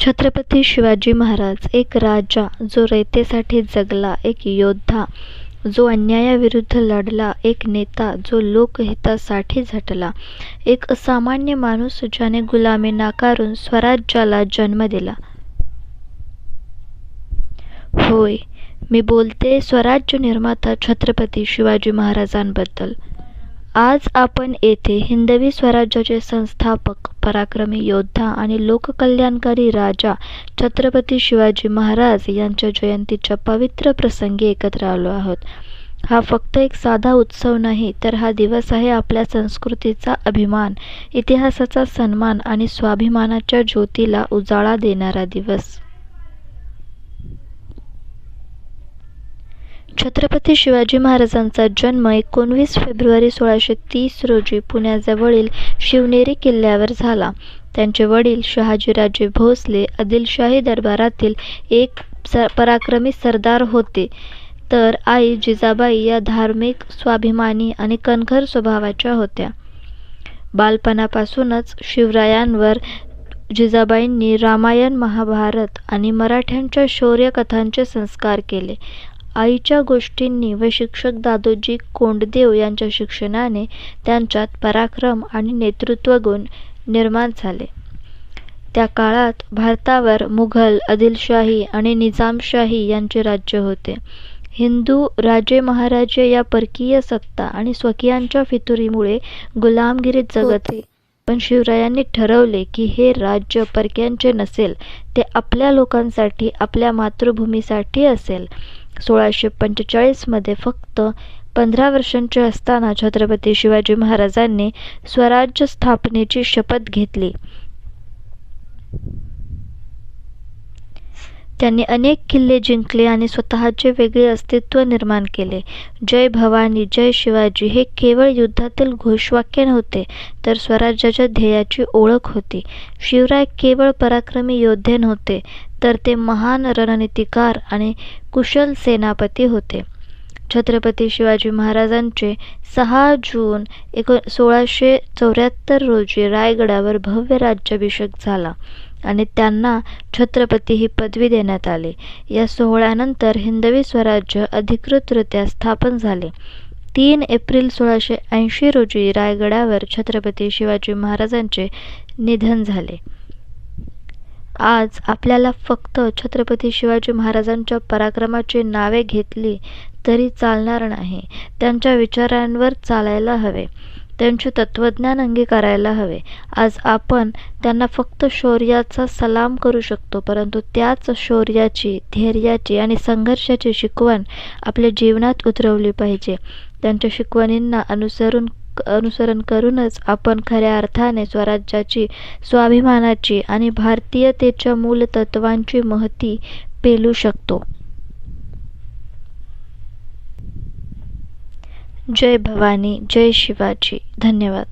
छत्रपती शिवाजी महाराज एक राजा जो रयतेसाठी जगला एक योद्धा जो अन्यायाविरुद्ध लढला एक नेता जो लोकहितासाठी झटला एक असामान्य माणूस ज्याने गुलामी नाकारून स्वराज्याला जन्म दिला. होय मी बोलते स्वराज्य निर्माता छत्रपती शिवाजी महाराजांबद्दल. आज आपण येथे हिंदवी स्वराज्याचे संस्थापक पराक्रमी योद्धा आणि लोककल्याणकारी राजा छत्रपती शिवाजी महाराज यांच्या जयंतीच्या पवित्र प्रसंगी एकत्र आलो आहोत. हा फक्त एक साधा उत्सव नाही तर हा दिवस आहे आपल्या संस्कृतीचा अभिमान इतिहासाचा सन्मान आणि स्वाभिमानाच्या ज्योतीला उजाळा देणारा दिवस. छत्रपती शिवाजी महाराजांचा जन्म एकोणवीस फेब्रुवारी सोळाशे तीस रोजी पुण्याजवळील शिवनेरी किल्ल्यावर झाला. त्यांचे वडील शहाजीराजे भोसले आदिलशाही दरबारातील एक स पराक्रमी सरदार होते. तर आई जिजाबाई या धार्मिक स्वाभिमानी आणि कणखर स्वभावाच्या होत्या. बालपणापासूनच शिवरायांवर जिजाबाईंनी रामायण महाभारत आणि मराठ्यांच्या शौर्यकथांचे संस्कार केले. आईच्या गोष्टींनी व शिक्षक दादोजी कोंडदेव यांच्या शिक्षणाने त्यांच्यात पराक्रम आणि नेतृत्व गुण निर्माण झाले. त्या काळात भारतावर मुघल आदिलशाही आणि निजामशाही यांचे राज्य होते. हिंदू राजे महाराजे या परकीय सत्ता आणि स्वकीयांच्या फितुरीमुळे गुलामगिरीत जगत पण शिवरायांनी ठरवले की हे राज्य परक्यांचे नसेल ते आपल्या लोकांसाठी आपल्या मातृभूमीसाठी असेल. सोळाशे पंचेचाळीसमध्ये फक्त पंधरा वर्षांचे असताना छत्रपती शिवाजी महाराजांनी स्वराज्य स्थापनेची शपथ घेतली. त्यांनी अनेक किल्ले जिंकले आणि स्वतःचे वेगळे अस्तित्व निर्माण केले. जय भवानी जय शिवाजी हे केवळ युद्धातील घोषवाक्य नव्हते तर स्वराज्याच्या ध्येयाची ओळख होती. शिवराय केवळ पराक्रमी योद्धे नव्हते तर ते महान रणनीतिकार आणि कुशल सेनापती होते. छत्रपती शिवाजी महाराजांचे सहा जून एको सोळाशे चौऱ्याहत्तर रोजी रायगडावर भव्य राज्याभिषेक झाला आणि त्यांना छत्रपती ही पदवी देण्यात आली. या सोहळ्यानंतर हिंदवी स्वराज्य अधिकृतरित्या स्थापन झाले. तीन एप्रिल सोळाशे ऐंशी रोजी रायगडावर छत्रपती शिवाजी महाराजांचे निधन झाले. आज आपल्याला फक्त छत्रपती शिवाजी महाराजांच्या पराक्रमाची नावे घेतली तरी चालणार नाही. त्यांच्या विचारांवर चालायला हवे. त्यांचे तत्त्वज्ञान अंगीकारायला हवे. आज आपण त्यांना फक्त शौर्याचा सलाम करू शकतो परंतु त्याच शौर्याची धैर्याची आणि संघर्षाची शिकवण आपल्या जीवनात उतरवली पाहिजे. त्यांच्या शिकवणींना अनुसरून अनुसरण करूनच आपण खऱ्या अर्थाने स्वराज्याची स्वाभिमानाची आणि भारतीयतेच्या मूलतत्वांची महती पेलू शकतो. जय भवानी जय शिवाजी. धन्यवाद.